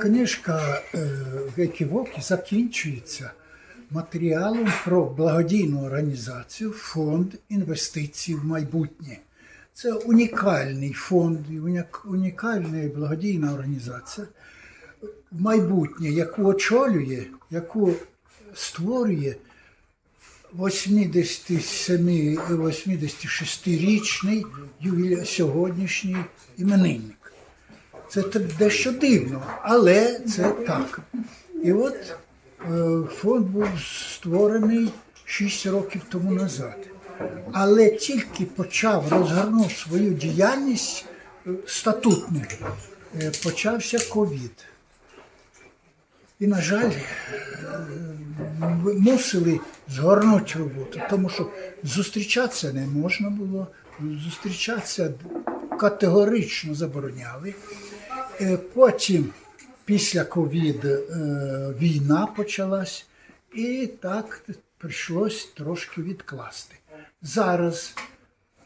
Книжка е, Геківокі закінчується матеріалом про благодійну організацію Фонд інвестицій в майбутнє. Це унікальний фонд, унікальна благодійна організація в майбутнє, яку очолює, яку створює 87-86-річний ювіля- сьогоднішній іменинник. Це дещо дивно, але це так. І от е, фонд був створений 6 років тому назад. Але тільки почав розгорнув свою діяльність е, статутну, е, почався ковід. І, на жаль, мусили згорнути роботу, тому що зустрічатися не можна було, зустрічатися категорично забороняли. Е, Потім, після ковід, е, війна почалась, і так прийшлось трошки відкласти. Зараз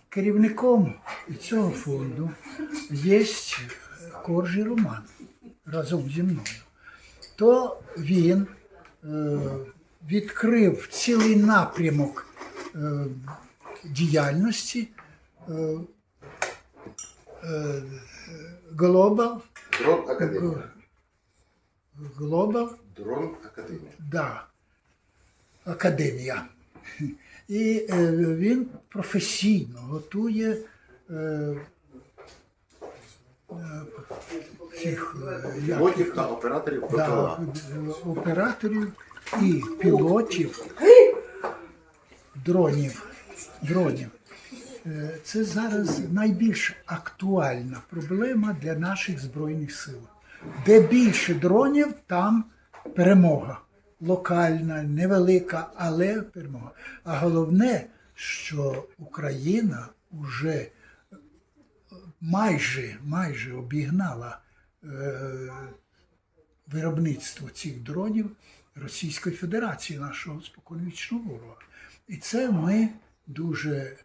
керівником цього фонду є Коржі Роман разом зі мною то він е, відкрив цілий напрямок діяльності Global, Дрон Академія. Global Дрон Академія. да, Академія. І е, він професійно готує е, е, цих е, Пілотів та операторів да, операторів і пілотів дронів. дронів. Е, Це зараз найбільш актуальна проблема для наших Збройних сил. Де більше дронів, там перемога. Локальна, невелика, але перемога. А головне, що Україна вже майже, майже обігнала е, виробництво цих дронів Російської Федерації, нашого споконвічного ворога. І це ми дуже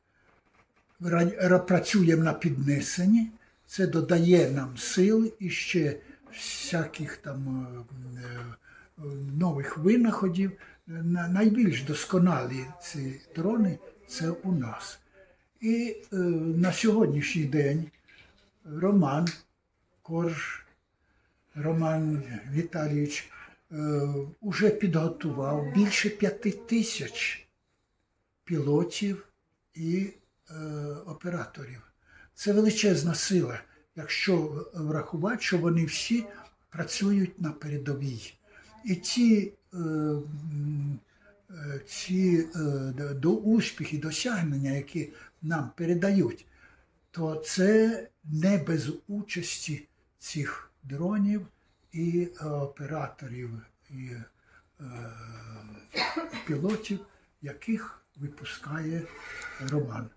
працюємо на піднесенні, це додає нам сил і ще всяких там е, е, нових винаходів. Найбільш досконалі ці дрони це у нас. І е, на сьогоднішній день Роман Корж, Роман Віталійович е, уже підготував більше п'яти тисяч пілотів і операторів. Це величезна сила, якщо врахувати, що вони всі працюють на передовій. І ці, е, е, ці е, до успіхи, досягнення, які нам передають, то це не без участі цих дронів і е, операторів і е, пілотів, яких випускає Роман.